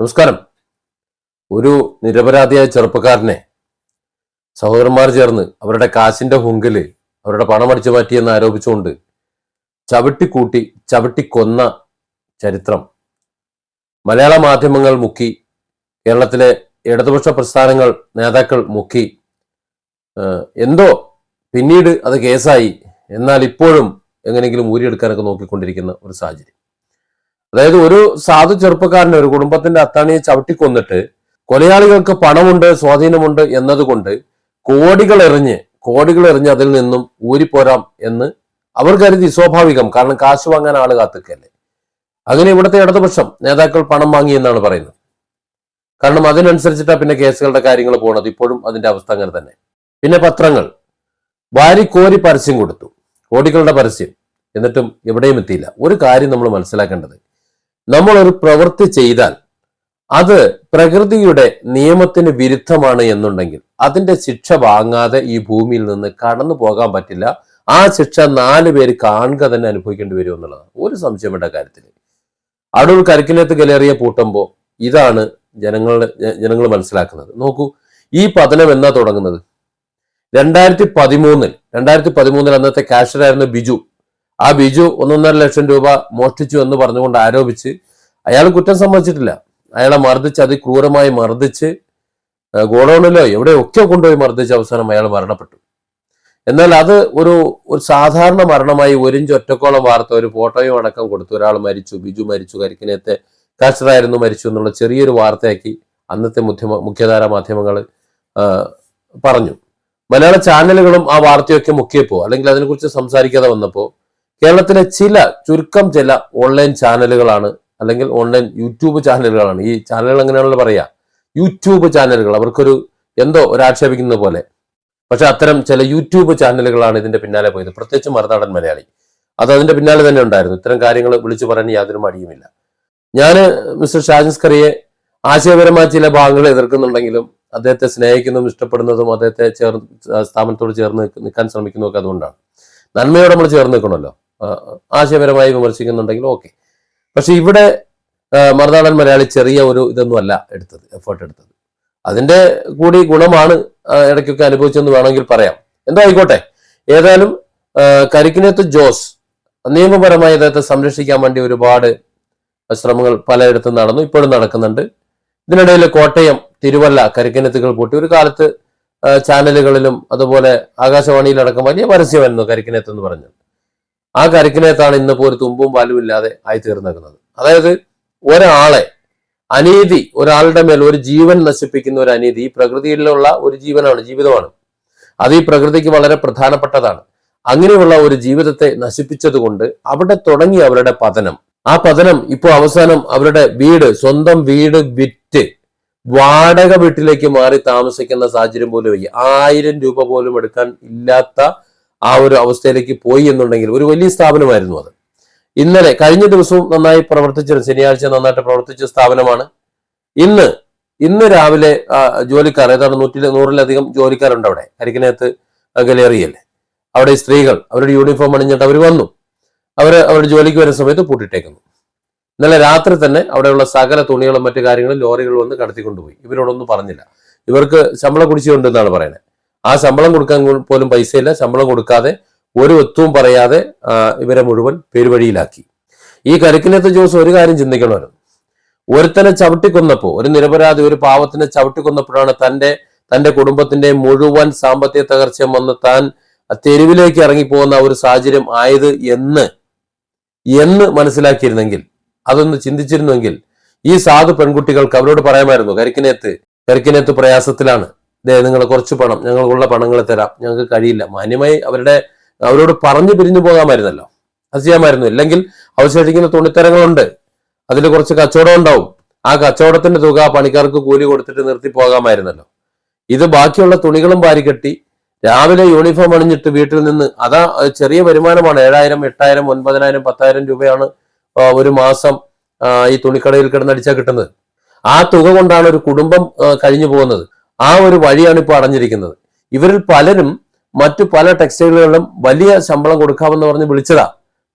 നമസ്കാരം. ഒരു നിരപരാധിയായ ചെറുപ്പക്കാരനെ സഹോദരന്മാർ ചേർന്ന് അവരുടെ കാശിന്റെ ഹുങ്കിൽ അവരുടെ പണം അടിച്ചു മാറ്റിയെന്ന് ആരോപിച്ചുകൊണ്ട് ചവിട്ടിക്കൂട്ടി ചവിട്ടിക്കൊന്ന ചരിത്രം. മലയാള മാധ്യമങ്ങൾ മുക്കി കേരളത്തിലെ ഇടതുപക്ഷ പ്രസ്ഥാനങ്ങൾ നേതാക്കൾ മുക്കി. എന്തോ പിന്നീട് അത് കേസായി. എന്നാൽ ഇപ്പോഴും എങ്ങനെയെങ്കിലും ഊരിയെടുക്കാനൊക്കെ നോക്കിക്കൊണ്ടിരിക്കുന്ന ഒരു സാഹചര്യം. അതായത് ഒരു സാധു ചെറുപ്പക്കാരനെ ഒരു കുടുംബത്തിന്റെ അത്താണിയെ ചവിട്ടിക്കൊന്നിട്ട് കൊലയാളികൾക്ക് പണമുണ്ട് സ്വാധീനമുണ്ട് എന്നതുകൊണ്ട് കോടികൾ എറിഞ്ഞ് കോടികൾ എറിഞ്ഞ് അതിൽ നിന്നും ഊരിപ്പോരാം എന്ന് അവർ കരുതി സ്വാഭാവികം. കാരണം കാശ് വാങ്ങാൻ ആൾ കാത്തുക്കല്ലേ. അങ്ങനെ ഇവിടുത്തെ ഇടതുപക്ഷം നേതാക്കൾ പണം വാങ്ങി എന്നാണ് പറയുന്നത്. കാരണം അതിനനുസരിച്ചിട്ടാണ് പിന്നെ കേസുകളുടെ കാര്യങ്ങൾ പോണത്. ഇപ്പോഴും അതിന്റെ അവസ്ഥ അങ്ങനെ തന്നെ. പിന്നെ പത്രങ്ങൾ. വാരിക്കോരി പരസ്യം കൊടുത്തു. കോടികളുടെ പരസ്യം. എന്നിട്ടും എവിടെയും എത്തിയില്ല. ഒരു കാര്യം നമ്മൾ മനസ്സിലാക്കേണ്ടത്. നമ്മൾ ഒരു പ്രവൃത്തി ചെയ്താൽ അത് പ്രകൃതിയുടെ നിയമത്തിന് വിരുദ്ധമാണ് എന്നുണ്ടെങ്കിൽ അതിന്റെ ശിക്ഷ വാങ്ങാതെ ഈ ഭൂമിയിൽ നിന്ന് കടന്നു പോകാൻ പറ്റില്ല. ആ ശിക്ഷ നാല് പേര് കാണുക തന്നെ അനുഭവിക്കേണ്ടി വരും എന്നുള്ളതാണ്. ഒരു സംശയമുണ്ട കാര്യത്തിൽ. അടൂർ കരിക്കിനകത്ത് കലേറിയ പൂട്ടുമ്പോൾ ഇതാണ് ജനങ്ങളുടെ ജനങ്ങൾ മനസ്സിലാക്കുന്നത്. നോക്കൂ ഈ പതനം എന്നാ തുടങ്ങുന്നത്? രണ്ടായിരത്തി പതിമൂന്നിൽ രണ്ടായിരത്തി പതിമൂന്നിൽ അന്നത്തെ കാഷ്യറായിരുന്ന ബിജു ആ ബിജു ഒന്നൊന്നര ലക്ഷം രൂപ മോഷ്ടിച്ചു എന്ന് പറഞ്ഞുകൊണ്ട് ആരോപിച്ച് അയാൾ കുറ്റം സമ്മതിച്ചിട്ടില്ല. അയാളെ മർദ്ദിച്ച് അതിക്രൂരമായി മർദ്ദിച്ച് ഗോഡൌണിലോ എവിടെയൊക്കെ കൊണ്ടുപോയി മർദ്ദിച്ച അവസാനം അയാൾ മരണപ്പെട്ടു. എന്നാൽ അത് ഒരു ഒരു സാധാരണ മരണമായി ഒരിഞ്ച് ഒറ്റക്കോളം വാർത്ത ഒരു ഫോട്ടോയും അടക്കം കൊടുത്തു. ഒരാൾ മരിച്ചു ബിജു മരിച്ചു കരിക്കിനത്തെ കാസ്റ്ററായിരുന്നു മരിച്ചു എന്നുള്ള ചെറിയൊരു വാർത്തയാക്കി അന്നത്തെ മുഖ്യ മുഖ്യധാര മാധ്യമങ്ങൾ പറഞ്ഞു. മലയാള ചാനലുകളും ആ വാർത്തയൊക്കെ മുക്കിയപ്പോൾ അല്ലെങ്കിൽ അതിനെക്കുറിച്ച് സംസാരിക്കാതെ വന്നപ്പോൾ കേരളത്തിലെ ചില ചുരുക്കം ചില ഓൺലൈൻ ചാനലുകളാണ് അല്ലെങ്കിൽ ഓൺലൈൻ യൂട്യൂബ് ചാനലുകളാണ് ഈ ചാനലുകൾ എങ്ങനെയാണല്ലോ പറയാ? യൂട്യൂബ് ചാനലുകൾ അവർക്കൊരു എന്തോ ഒരു ആക്ഷേപിക്കുന്ന പോലെ. പക്ഷെ അത്തരം ചില യൂട്യൂബ് ചാനലുകളാണ് ഇതിന്റെ പിന്നാലെ പോയത്. പ്രത്യേകിച്ച് മറുനാടൻ മലയാളി. അത് അതിന്റെ പിന്നാലെ തന്നെ ഉണ്ടായിരുന്നു. ഇത്തരം കാര്യങ്ങൾ വിളിച്ചു പറയാൻ യാതൊരു മടിയുമില്ല. ഞാൻ മിസ്റ്റർ ഷാജിസ്കറിയെ ആശയപരമായ ചില ഭാഗങ്ങൾ എതിർക്കുന്നുണ്ടെങ്കിലും അദ്ദേഹത്തെ സ്നേഹിക്കുന്നതും ഇഷ്ടപ്പെടുന്നതും അദ്ദേഹത്തെ ചേർന്ന് സ്ഥാപനത്തോട് ചേർന്ന് നിൽക്കാൻ ശ്രമിക്കുന്നതൊക്കെ അതുകൊണ്ടാണ്. നന്മയോടെ നമ്മൾ ചേർന്ന് നിൽക്കണമല്ലോ. ആശയപരമായി വിമർശിക്കുന്നുണ്ടെങ്കിൽ ഓക്കെ. പക്ഷെ ഇവിടെ മറുനാടൻ മലയാളി ചെറിയ ഒരു ഇതൊന്നും അല്ല എടുത്തത് എഫേർട്ട് എടുത്തത്. അതിന്റെ കൂടി ഗുണമാണ് ഇടയ്ക്കൊക്കെ അനുഭവിച്ചെന്ന് വേണമെങ്കിൽ പറയാം. എന്തോ ആയിക്കോട്ടെ. ഏതായാലും കരിക്കിനത്ത് ജോസ് നിയമപരമായി അദ്ദേഹത്തെ സംരക്ഷിക്കാൻ വേണ്ടി ഒരുപാട് ശ്രമങ്ങൾ പലയിടത്തും നടന്നു ഇപ്പോഴും നടക്കുന്നുണ്ട്. ഇതിനിടയിൽ കോട്ടയം തിരുവല്ല കരിക്കിനത്തുകൾ പൂട്ടി. ഒരു കാലത്ത് ചാനലുകളിലും അതുപോലെ ആകാശവാണിയിലടക്കം വലിയ പരസ്യമായിരുന്നു കരിക്കിനത്ത് എന്ന് പറഞ്ഞു ആ കരിക്കിനത്താണ് ഇന്നിപ്പോ ഒരു തുമ്പും പാലും ഇല്ലാതെ ആയി തീർന്നേക്കുന്നത് അതായത് ഒരാളെ അനീതി ഒരാളുടെ മേൽ ഒരു ജീവൻ നശിപ്പിക്കുന്ന ഒരു അനീതി പ്രകൃതിയിലുള്ള ഒരു ജീവനാണ് ജീവിതമാണ്. അത് ഈ പ്രകൃതിക്ക് വളരെ പ്രധാനപ്പെട്ടതാണ്. അങ്ങനെയുള്ള ഒരു ജീവിതത്തെ നശിപ്പിച്ചതുകൊണ്ട് അവിടെ തുടങ്ങി അവരുടെ പതനം. ആ പതനം ഇപ്പോൾ അവസാനം അവരുടെ വീട് സ്വന്തം വീട് വിറ്റ് വാടക വീട്ടിലേക്ക് മാറി താമസിക്കുന്ന സാഹചര്യം പോലും ആയി ആയിരം രൂപ പോലും എടുക്കാൻ ഇല്ലാത്ത ആ ഒരു അവസ്ഥയിലേക്ക് പോയി എന്നുണ്ടെങ്കിൽ ഒരു വലിയ സ്ഥാപനമായിരുന്നു അത്. ഇന്നലെ കഴിഞ്ഞ ദിവസവും നന്നായി പ്രവർത്തിച്ച ശനിയാഴ്ച നന്നായിട്ട് പ്രവർത്തിച്ച സ്ഥാപനമാണ്. ഇന്ന് ഇന്ന് രാവിലെ ജോലിക്കാർ ഏതാണ്ട് നൂറ്റി നൂറിലധികം ജോലിക്കാരുണ്ട് അവിടെ. കരിക്കനകത്ത് ഗലേറിയല്ലേ അവിടെ സ്ത്രീകൾ അവരുടെ യൂണിഫോം അണിഞ്ഞിട്ട് അവർ വന്നു. അവർ അവരുടെ ജോലിക്ക് വരുന്ന സമയത്ത് പൂട്ടിട്ടേക്കുന്നു ഇന്നലെ രാത്രി തന്നെ അവിടെയുള്ള സകല തുണികളും മറ്റു കാര്യങ്ങളും ലോറികൾ വന്ന് കടത്തിക്കൊണ്ടുപോയി. ഇവരോടൊന്നും പറഞ്ഞില്ല. ഇവർക്ക് ശമ്പള കുടിച്ചുകൊണ്ട് എന്നാണ് പറയുന്നത്. ആ ശമ്പളം കൊടുക്കാൻ പോലും പൈസയില്ല. ശമ്പളം കൊടുക്കാതെ ഒരു ഒത്തും പറയാതെ ഇവരെ മുഴുവൻ പെരുവഴിയിലാക്കി. ഈ കരിക്കിനത്തെ ജോസ് ഒരു കാര്യം ചിന്തിക്കണമായിരുന്നു ഒരുത്തനെ ചവിട്ടിക്കൊന്നപ്പോ ഒരു നിരപരാധി ഒരു പാവത്തിനെ ചവിട്ടിക്കൊന്നപ്പോഴാണ് തന്റെ തന്റെ കുടുംബത്തിന്റെ മുഴുവൻ സാമ്പത്തിക തകർച്ചയും വന്ന് താൻ തെരുവിലേക്ക് ഇറങ്ങിപ്പോകുന്ന ഒരു സാഹചര്യം ആയത് എന്ന് എന്ന് മനസ്സിലാക്കിയിരുന്നെങ്കിൽ അതൊന്ന് ചിന്തിച്ചിരുന്നെങ്കിൽ ഈ സാധു പെൺകുട്ടികൾക്ക് അവരോട് പറയാമായിരുന്നു കരിക്കിനേത്ത് കരിക്കിനേത്ത് പ്രയാസത്തിലാണ്. ദേ നിങ്ങൾ കുറച്ച് പണം ഞങ്ങൾക്കുള്ള പണങ്ങൾ തരാം. ഞങ്ങൾക്ക് കഴിയില്ല. മാന്യമായി അവരുടെ അവരോട് പറഞ്ഞു പിരിഞ്ഞു പോകാമായിരുന്നല്ലോ അത് ചെയ്യാമായിരുന്നു ഇല്ലെങ്കിൽ അവശേഷിക്കുന്ന തുണിത്തരങ്ങളുണ്ട്. അതിൽ കുറച്ച് കച്ചവടം ഉണ്ടാവും. ആ കച്ചവടത്തിന്റെ തുക പണിക്കാർക്ക് കൂലി കൊടുത്തിട്ട് നിർത്തി പോകാമായിരുന്നല്ലോ ഇത് ബാക്കിയുള്ള തുണികളും വാരിക്കെട്ടി രാവിലെ യൂണിഫോം അണിഞ്ഞിട്ട് വീട്ടിൽ നിന്ന് അത് ചെറിയ വരുമാനമാണ്. ഏഴായിരം എട്ടായിരം ഒൻപതിനായിരം പത്തായിരം രൂപയാണ് ഒരു മാസം ഈ തുണിക്കടയിൽ കിടന്നടിച്ചാൽ കിട്ടുന്നത്. ആ തുക കൊണ്ടാണ് ഒരു കുടുംബം കഴിഞ്ഞു പോകുന്നത്. ആ ഒരു വഴിയാണ് ഇപ്പോൾ അടഞ്ഞിരിക്കുന്നത്. ഇവരിൽ പലരും മറ്റു പല ടെക്സ്റ്റൈലുകളിലും വലിയ ശമ്പളം കൊടുക്കാമെന്ന് പറഞ്ഞ് വിളിച്ചതാ.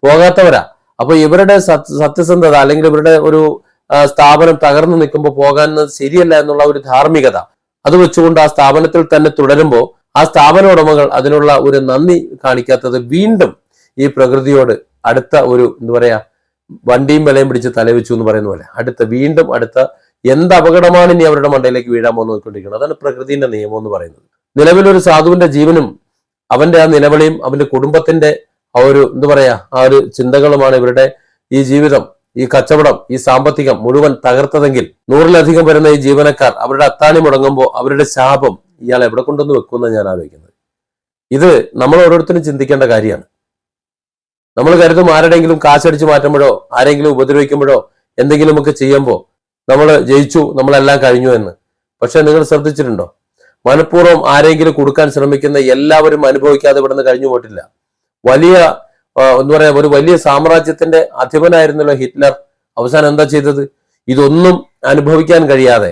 പോകാത്തവരാ. അപ്പൊ ഇവരുടെ സത്യസന്ധത അല്ലെങ്കിൽ ഇവരുടെ ഒരു സ്ഥാപനം തകർന്നു നിൽക്കുമ്പോൾ പോകാൻ ശരിയല്ല എന്നുള്ള ഒരു ധാർമ്മികത അത് വെച്ചുകൊണ്ട് ആ സ്ഥാപനത്തിൽ തന്നെ തുടരുമ്പോൾ ആ സ്ഥാപന ഉടമകൾ അതിനുള്ള ഒരു നന്ദി കാണിക്കാത്തത് വീണ്ടും ഈ പ്രകൃതിയോട് അടുത്ത ഒരു എന്താ പറയാ വണ്ടിയും വിലയും പിടിച്ച് തലവെച്ചു എന്ന് പറയുന്ന പോലെ. അടുത്ത വീണ്ടും അടുത്ത എന്ത് അപകടമാണ് ഇനി അവരുടെ മണ്ടയിലേക്ക് വീഴാൻ പോകുന്നോക്കൊണ്ടിരിക്കുന്നത് അതാണ് പ്രകൃതിന്റെ നിയമം എന്ന് പറയുന്നത്. നിലവിലൊരു സാധുവിന്റെ ജീവനും അവന്റെ ആ നിലവിളിയും അവന്റെ കുടുംബത്തിന്റെ ആ ഒരു എന്താ പറയാ ആ ഒരു ചിന്തകളുമാണ് ഇവരുടെ ഈ ജീവിതം ഈ കച്ചവടം ഈ സാമ്പത്തികം മുഴുവൻ തകർത്തതെങ്കിൽ നൂറിലധികം വരുന്ന ഈ ജീവനക്കാർ അവരുടെ അത്താണി മുടങ്ങുമ്പോൾ അവരുടെ ശാപം ഇയാൾ എവിടെ കൊണ്ടുവന്ന് വെക്കുമെന്ന് ഞാൻ ആലോചിക്കുന്നത്. ഇത് നമ്മൾ ഓരോരുത്തരും ചിന്തിക്കേണ്ട കാര്യമാണ്. നമ്മൾ കരുതും ആരുടെയെങ്കിലും കാശടിച്ച് മാറ്റുമ്പോഴോ ആരെങ്കിലും ഉപദ്രവിക്കുമ്പോഴോ എന്തെങ്കിലുമൊക്കെ ചെയ്യുമ്പോൾ നമ്മൾ ജയിച്ചു നമ്മളെല്ലാം കഴിഞ്ഞു എന്ന്. പക്ഷെ നിങ്ങൾ ശ്രദ്ധിച്ചിട്ടുണ്ടോ? മനഃപൂർവം ആരെങ്കിലും കൊടുക്കാൻ ശ്രമിക്കുന്ന എല്ലാവരും അനുഭവിക്കാതെ ഇവിടുന്ന് കഴിഞ്ഞു പോയിട്ടില്ല. വലിയ എന്ന് പറയാ ഒരു വലിയ സാമ്രാജ്യത്തിന്റെ അധിപനായിരുന്നല്ലോ ഹിറ്റ്ലർ. അവസാനം എന്താ ചെയ്തത്? ഇതൊന്നും അനുഭവിക്കാൻ കഴിയാതെ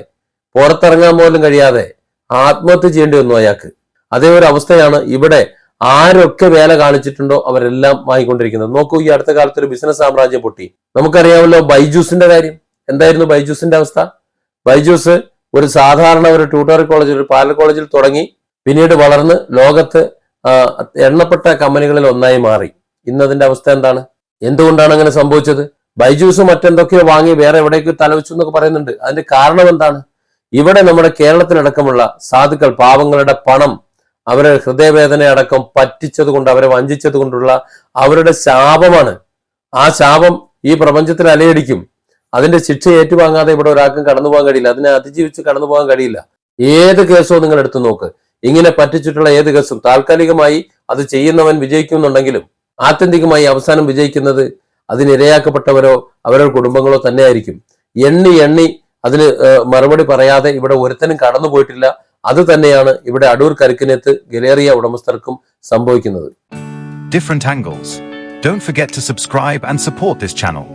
പുറത്തിറങ്ങാൻ പോലും കഴിയാതെ ആത്മഹത്യ ചെയ്യേണ്ടി വന്നു അയാൾക്ക്. അതേ ഒരു അവസ്ഥയാണ് ഇവിടെ ആരൊക്കെ വേല കാണിച്ചിട്ടുണ്ടോ അവരെല്ലാം വാങ്ങിക്കൊണ്ടിരിക്കുന്നത്. നോക്കൂ ഈ അടുത്ത കാലത്ത് ഒരു ബിസിനസ് സാമ്രാജ്യം പൊട്ടി. നമുക്കറിയാമല്ലോ ബൈജൂസിന്റെ കാര്യം. എന്തായിരുന്നു ബൈജൂസിന്റെ അവസ്ഥ? ബൈജൂസ് ഒരു സാധാരണ ഒരു ട്യൂട്ടോറിയൽ കോളേജിൽ ഒരു പാലൽ കോളേജിൽ തുടങ്ങി പിന്നീട് വളർന്ന് ലോകത്ത് എണ്ണപ്പെട്ട കമ്പനികളിൽ ഒന്നായി മാറി. ഇന്നതിന്റെ അവസ്ഥ എന്താണ്? എന്തുകൊണ്ടാണ് അങ്ങനെ സംഭവിച്ചത്? ബൈജൂസ് മറ്റെന്തൊക്കെയോ വാങ്ങി വേറെ എവിടേക്കോ തലവെച്ചു എന്നൊക്കെ പറയുന്നുണ്ട്. അതിന്റെ കാരണം എന്താണ്? ഇവിടെ നമ്മുടെ കേരളത്തിലടക്കമുള്ള സാധുക്കൾ പാവങ്ങളുടെ പണം അവരെ ഹൃദയവേദന അടക്കം പറ്റിച്ചത് കൊണ്ട് അവരെ വഞ്ചിച്ചത് കൊണ്ടുള്ള അവരുടെ ശാപമാണ്. ആ ശാപം ഈ പ്രപഞ്ചത്തിൽ അലയടിക്കും. അതിന്റെ ശിക്ഷ ഏറ്റുവാങ്ങാതെ ഇവിടെ ഒരാൾക്കും കടന്നു പോകാൻ കഴിയില്ല. അതിനെ അതിജീവിച്ച് കടന്നു പോകാൻ കഴിയില്ല. ഏത് കേസോ നിങ്ങൾ എടുത്തു നോക്ക്. ഇങ്ങനെ പറ്റിച്ചിട്ടുള്ള ഏത് കേസും താൽക്കാലികമായി അത് ചെയ്യുന്നവൻ വിജയിക്കുന്നുണ്ടെങ്കിലും ആത്യന്തികമായി അവസാനം വിജയിക്കുന്നത് അതിനിരയാക്കപ്പെട്ടവരോ അവരുടെ കുടുംബങ്ങളോ തന്നെയായിരിക്കും. എണ്ണി എണ്ണി അതിന് മറുപടി പറയാതെ ഇവിടെ ഒരുത്തനും കടന്നു പോയിട്ടില്ല. അത് തന്നെയാണ് ഇവിടെ അടൂർ കരുക്കിനത്ത് ഗലേറിയ ഉടമസ്ഥർക്കും സംഭവിക്കുന്നത്. Different angles. Don't forget to subscribe and support this channel.